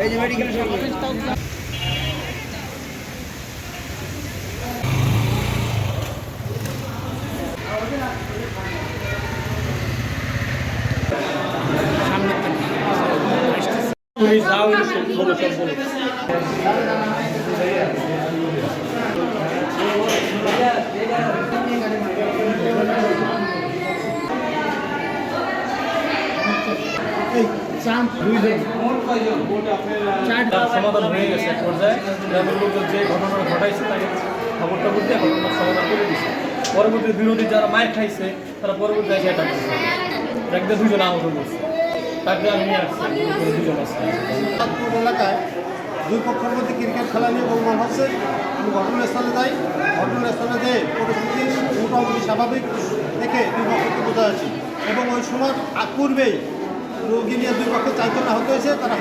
এই যে মেডিকেলের সামনে তুমি যাও বলো সব বলো তার সমাধান হয়ে গেছে এক পর্যায়ে। গ্রামের লোকজন যে ঘটনা ঘটাইছে তাকে ঘটনার সমাধান করে দিছে। পরবর্তী বিরোধী যারা মায়ের খাইছে তারা পরবর্তী এসে করছে। দুজন আহত করছে তাকে আমি নিয়ে আসছি দুজন আসছে এলাকায় দুই পক্ষের মধ্যে ক্রিকেট খেলা নিয়ে গোলমাল হচ্ছে। আমি ঘটনাস্থলে যাই ঘটনাস্থলে যেয়ে পরিস্থিতি মোটামুটি স্বাভাবিক দেখে দুই পক্ষকে বোঝা যাচ্ছে। এবং ওই সময় আগ পূর্বেই রোগী নিয়ে দুই পক্ষ চারজন হতে হয়েছে তারা